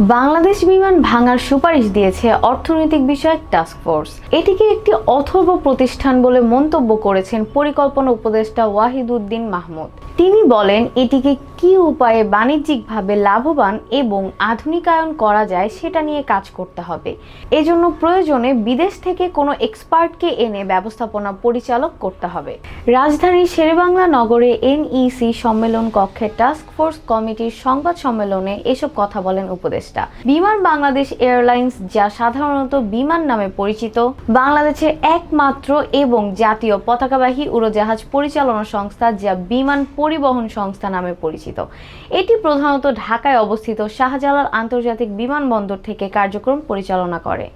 বাংলাদেশ বিমান ভাঙার সুপারিশ দিয়েছে অর্থনৈতিক বিষয়ক টাস্ক ফোর্স এটিকে একটি অথর্ব প্রতিষ্ঠান বলে মন্তব্য করেছেন পরিকল্পনা উপদেষ্টা ওয়াহিদুদ্দিন মাহমুদ। তিনি বলেন, এটিকে কি উপায়ে বাণিজ্যিকভাবে লাভবান এবং আধুনিকায়ন করা যায় সেটা নিয়ে কাজ করতে হবে। এজন্য প্রয়োজনে বিদেশ থেকে কোনো এক্সপার্টকে এনে ব্যবস্থাপনা পরিচালক করতে হবে। রাজধানীর শেরেবাংলা নগরে এনইসি সম্মেলন কক্ষে টাস্ক ফোর্স কমিটির সংবাদ সম্মেলনে এসব কথা বলেন উপদেষ্টা। বিমান বাংলাদেশ এয়ারলাইন্স, যা সাধারণত বিমান নামে পরিচিত, বাংলাদেশের একমাত্র এবং জাতীয় পতাকাবাহী উড়োজাহাজ পরিচালনা সংস্থা, যা বিমান পরিবহন সংস্থা নামে পরিচিত। এটি প্রধানত ঢাকায় অবস্থিত শাহজালাল আন্তর্জাতিক বিমানবন্দর থেকে কার্যক্রম পরিচালনা করে।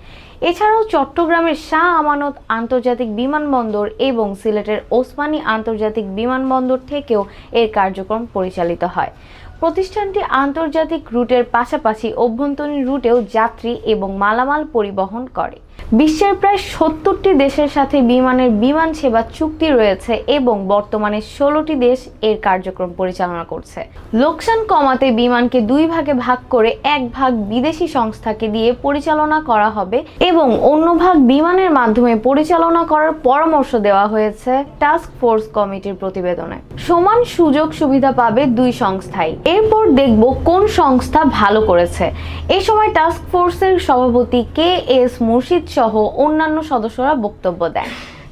এছাড়াও চট্টগ্রামের শাহ আমানত আন্তর্জাতিক বিমানবন্দর এবং সিলেটের ওসমানী আন্তর্জাতিক বিমানবন্দর থেকেও এর কার্যক্রম পরিচালিত হয়। প্রতিষ্ঠানটি আন্তর্জাতিক রুটের পাশাপাশি অভ্যন্তরীণ রুটেও যাত্রী এবং মালামাল পরিবহন করে। বিশ্বের প্রায় সত্তরটি দেশের সাথে বিমানের বিমান সেবা চুক্তি রয়েছে এবং বর্তমানে ষোলোটি দেশ এর কার্যক্রম পরিচালনা করছে। লোকসান কমাতে বিমানকে দুই ভাগে ভাগ করে এক ভাগ বিদেশি সংস্থাকে দিয়ে পরিচালনা করা হবে এবং অন্য ভাগ বিমানের মাধ্যমে পরিচালনা করার পরামর্শ দেওয়া হয়েছে টাস্ক ফোর্স কমিটির প্রতিবেদনে। সমান সুযোগ সুবিধা পাবে দুই সংস্থাই। এরপর দেখব কোন সংস্থা ভালো করেছে। এ সময় টাস্ক ফোর্সের সভাপতি কে এস মুর্শিদ সহ অন্যান্য সদস্যরা বক্তব্য দেন।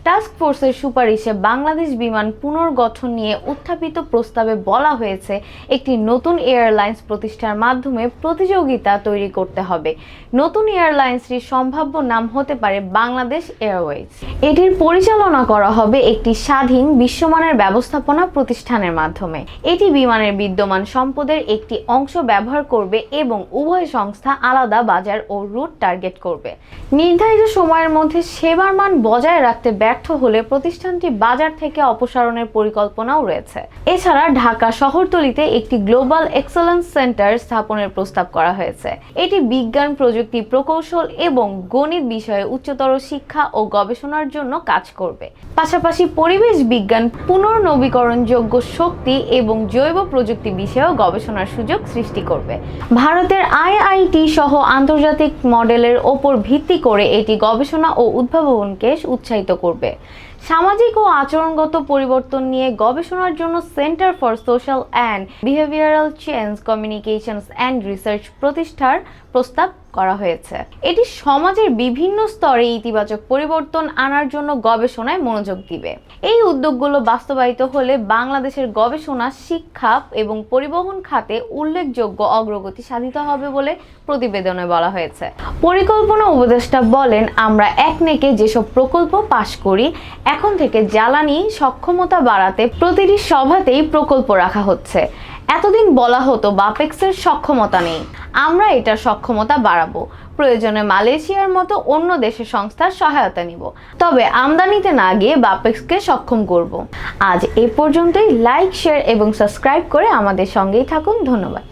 টাস্ক ফোর্সের সুপারিশে বাংলাদেশ বিমান পুনর্গঠন নিয়ে উত্থাপিত প্রস্তাবে বলা হয়েছে, একটি নতুন এয়ারলাইন্স প্রতিষ্ঠার মাধ্যমে প্রতিযোগিতা তৈরি করতে হবে। নতুন এয়ারলাইন্সটির সম্ভাব্য নাম হতে পারে বাংলাদেশ এয়ারওয়েজ। এটির পরিচালনা করা হবে একটি স্বাধীন বিশ্বমানের ব্যবস্থাপনা প্রতিষ্ঠানের মাধ্যমে। এটি বিমানের বিদ্যমান সম্পদের একটি অংশ ব্যবহার করবে এবং উভয় সংস্থা আলাদা বাজার ও রুট টার্গেট করবে। নির্ধারিত সময়ের মধ্যে সেবার মান বজায় রাখতে ব্যর্থ হলে প্রতিষ্ঠানটি বাজার থেকে অপসারণের পরিকল্পনাও রয়েছে। এছাড়া ঢাকা শহরতলিতে একটি গ্লোবাল এক্সেলেন্স সেন্টার স্থাপনের প্রস্তাব করা হয়েছে। এটি বিজ্ঞান, প্রযুক্তি, প্রকৌশল এবং গণিত বিষয়ে উচ্চতর শিক্ষা ও গবেষণার জন্য কাজ করবে। পাশাপাশি পরিবেশ বিজ্ঞান, পুনর্নবীকরণযোগ্য শক্তি এবং জৈব প্রযুক্তি বিষয়েও গবেষণার সুযোগ সৃষ্টি করবে। ভারতের আইআইটি সহ আন্তর্জাতিক মডেলের ওপর ভিত্তি করে এটি গবেষণা ও উদ্ভাবনকে উৎসাহিত করবে। 예. সামাজিক ও আচরণগত পরিবর্তন নিয়ে গবেষণার জন্য centre for social and behavioural change communications and research প্রতিষ্ঠার প্রস্তাব করা হয়েছে। এটি সমাজের বিভিন্ন স্তরে ইতিবাচক পরিবর্তন আনার জন্য গবেষণায় মনোযোগ দিবে। এই উদ্যোগগুলো বাস্তবায়িত হলে বাংলাদেশের গবেষণা, শিক্ষা এবং পরিবহন খাতে উল্লেখযোগ্য অগ্রগতি সাধিত হবে বলে প্রতিবেদনে বলা হয়েছে। পরিকল্পনা উপদেষ্টা বলেন, আমরা একনেকে যেসব প্রকল্প পাশ করি এখন থেকে জ্বালানি সক্ষমতা বাড়াতে প্রতিটি সভাতেই প্রকল্প রাখা হচ্ছে। এতদিন বলা হতো বাপেক্সের সক্ষমতা নেই। আমরা এটার সক্ষমতা বাড়াবো। প্রয়োজনে মালয়েশিয়ার মতো অন্য দেশের সংস্থার সহায়তা নিব। তবে আমদানিতে না গিয়ে বাপেক্সকে সক্ষম করব। আজ এ পর্যন্তই। লাইক শেয়ার এবং সাবস্ক্রাইব করে আমাদের সঙ্গেই থাকুন। ধন্যবাদ।